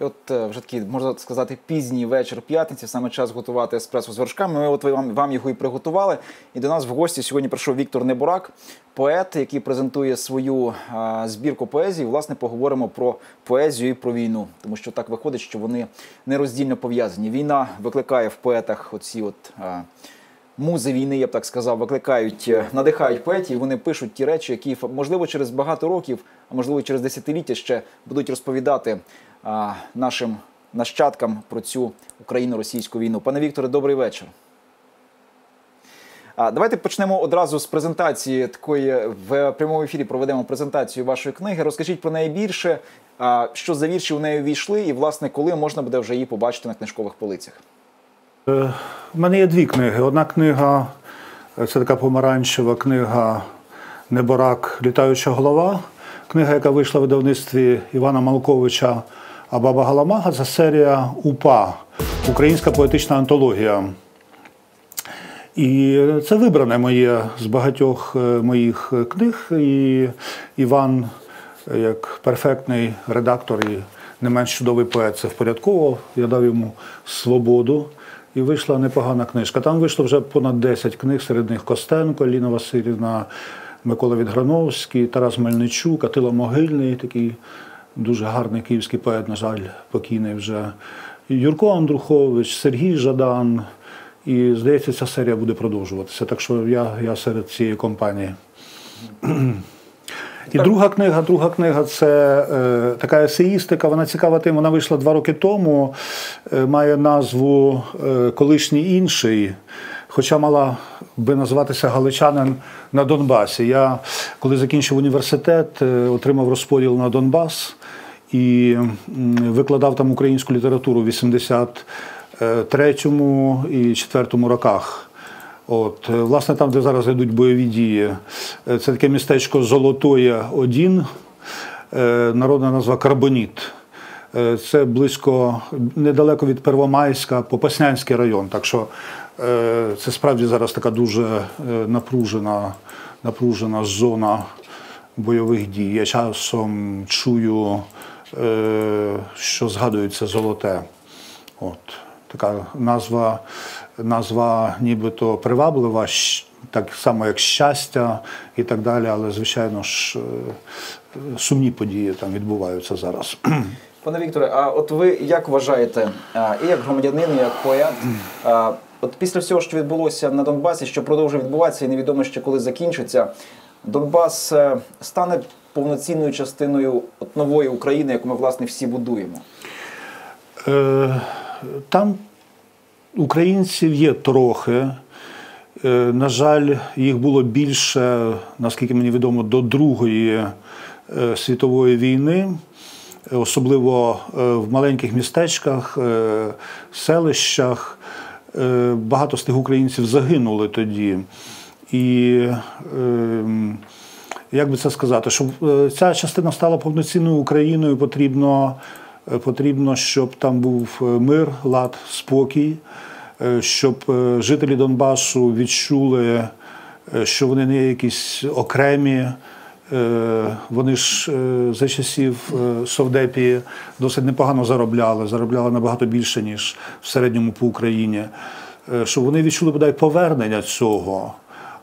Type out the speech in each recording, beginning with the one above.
От е, вже такий, можна сказати, пізній вечір п'ятниці, саме час готувати еспресо з вершками. Ми от вам, вам його і приготували. І до нас в гості сьогодні прийшов Віктор Небурак, поет, який презентує свою а, збірку поезії. Власне, поговоримо про поезію і про війну, тому що так виходить, що вони нероздільно пов'язані. Війна викликає в поетах оці от. А, Музи війни, я б так сказав, викликають, е, надихають поетів. Вони пишуть ті речі, які можливо через багато років, а можливо через десятиліття ще будуть розповідати а, нашим нащадкам про цю україно-російську війну. Пане Вікторе, добрий вечір. Давайте почнемо одразу з презентації такої в прямому ефірі. Проведемо презентацію вашої книги. Розкажіть про неї більше, що за вірші у неї війшли, і власне коли можна буде вже її побачити на книжкових полицях. У е, мене є дві книги. Одна книга це така помаранчева книга Неборак Літаюча голова. Книга, яка вийшла в видавництві Івана Малковича Абаба Галамага, це серія УПА Українська поетична антологія. І це вибране моє з багатьох е, моїх книг. І Іван, як перфектний редактор і не менш чудовий поет, це впорядково. Я дав йому свободу. І вийшла непогана книжка. Там вийшло вже понад 10 книг, серед них Костенко, Ліна Васильівна, Микола Відграновський, Тарас Мельничук, Атила Могильний, такий дуже гарний київський поет, на жаль, покійний вже. Юрко Андрухович, Сергій Жадан. І здається, ця серія буде продовжуватися. Так що я, я серед цієї компанії. І друга книга, друга книга це е, така есеїстика. Вона цікава тим. Вона вийшла два роки тому. Е, має назву е, Колишній інший. Хоча мала би називатися Галичанин на Донбасі. Я коли закінчив університет, е, отримав розподіл на Донбас і викладав там українську літературу в 83-му і 4 роках. От, е, Власне, там, де зараз йдуть бойові дії, е, це таке містечко Золотоє 1 е, народна назва Карбоніт. Це близько недалеко від Первомайська, Попаснянський район. Так що це справді зараз така дуже напружена, напружена зона бойових дій. Я часом чую, що згадується золоте. От, Така назва назва нібито приваблива, так само як щастя і так далі, але, звичайно ж, е, сумні події там відбуваються зараз. Пане Вікторе, а от ви як вважаєте, і як громадянин, і як поет, от після всього, що відбулося на Донбасі, що продовжує відбуватися, і невідомо ще коли закінчиться, Донбас е, стане повноцінною частиною от нової України, яку ми власне всі будуємо? Е, там Українців є трохи. Е, на жаль, їх було більше, наскільки мені відомо, до Другої е, світової війни, особливо е, в маленьких містечках, селищах. Багато з тих українців загинули тоді. І як би це сказати, щоб ця частина стала повноцінною Україною, потрібно потрібно, щоб там був е, мир, лад, спокій, е, щоб жителі Донбасу відчули, що вони не якісь окремі. Вони ж за часів Совдепії досить непогано заробляли, заробляли набагато більше, ніж в середньому по Україні. Щоб вони відчули бодай повернення цього.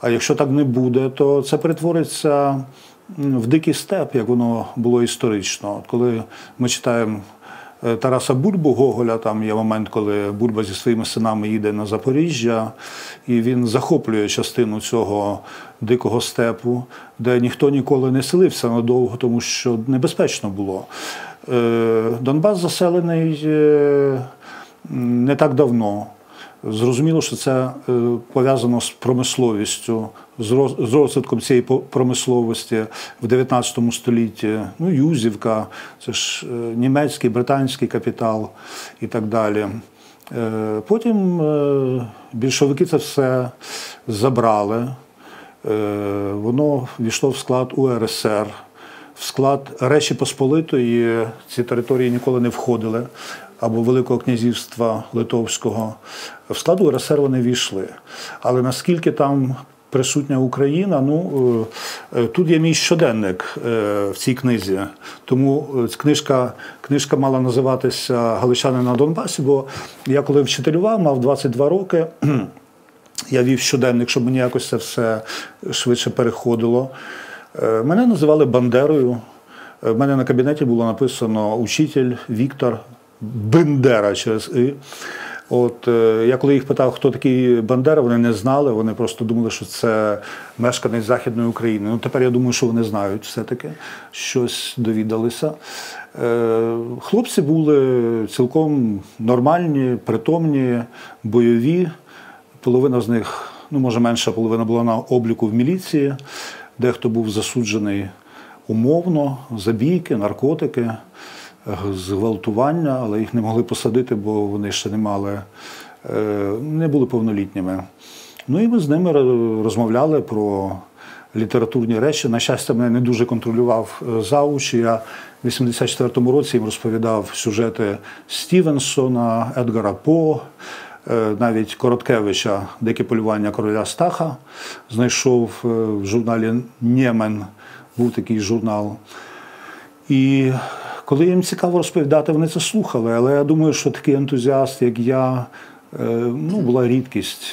А якщо так не буде, то це перетвориться в дикий степ, як воно було історично. Коли ми читаємо Е, Тараса Бульбу Гоголя. Там є момент, коли Бульба зі своїми синами їде на Запоріжжя, і він захоплює частину цього дикого степу, де ніхто ніколи не селився надовго, тому що небезпечно було. Е, Донбас заселений е, не так давно. Зрозуміло, що це е, пов'язано з промисловістю, з розвитком цієї промисловості в 19 столітті. Ну, Юзівка, це ж е, німецький, британський капітал і так далі. Е, потім більшовики це все забрали. Воно війшло в склад УРСР. В склад Речі Посполитої ці території ніколи не входили або Великого князівства Литовського в складу РСР вони війшли. Але наскільки там присутня Україна. Ну е, е, тут є мій щоденник е, в цій книзі. Тому книжка, книжка мала називатися Галичани на Донбасі, бо я коли вчителював, мав 22 роки. Я вів щоденник, щоб мені якось це все швидше переходило. Мене називали Бандерою. В мене на кабінеті було написано Учитель Віктор Бендера через І. От е, я коли їх питав, хто такий Бандера, вони не знали, вони просто думали, що це мешканець Західної України. Ну тепер я думаю, що вони знають все-таки, щось довідалися. Е, Хлопці були цілком нормальні, притомні, бойові. Половина з них, ну може менша половина була на обліку в міліції, дехто був засуджений умовно, забійки, наркотики, е, зґвалтування, але їх не могли посадити, бо вони ще не мали, е, не були повнолітніми. Ну і ми з ними розмовляли про літературні речі. На щастя, мене не дуже контролював е, зауч. Я в 84-му році їм розповідав сюжети Стівенсона, Едгара По, е, навіть Короткевича Дике полювання короля Стаха. Знайшов в журналі Нємен, був такий журнал. І коли їм цікаво розповідати, вони це слухали. Але я думаю, що такий ентузіаст, як я, е, ну, була рідкість.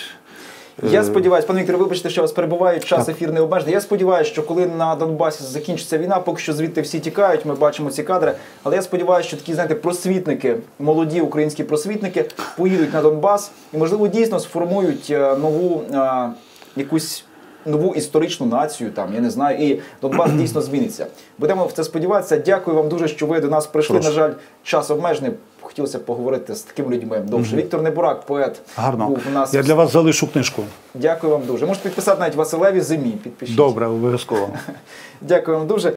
Я сподіваюся, пане Вікторе, вибачте, що вас перебуває час ефір не обмежений. Я сподіваюся, що коли на Донбасі закінчиться війна, поки що звідти всі тікають, ми бачимо ці кадри. Але я сподіваюся, що такі, знаєте, просвітники, молоді українські просвітники поїдуть на Донбас і, можливо, дійсно сформують е, нову е, якусь. Нову історичну націю, там я не знаю, і Донбас дійсно зміниться. Будемо в це сподіватися. Дякую вам дуже, що ви до нас прийшли. Прошу. На жаль, час обмежений. Хотілося б поговорити з такими людьми довше. Віктор Небурак, поет, Гарно. був у нас. Я для вас залишу книжку. Дякую вам дуже. Можете підписати навіть Василеві зимі. Підпишіть. Добре, обов'язково. Дякую вам дуже.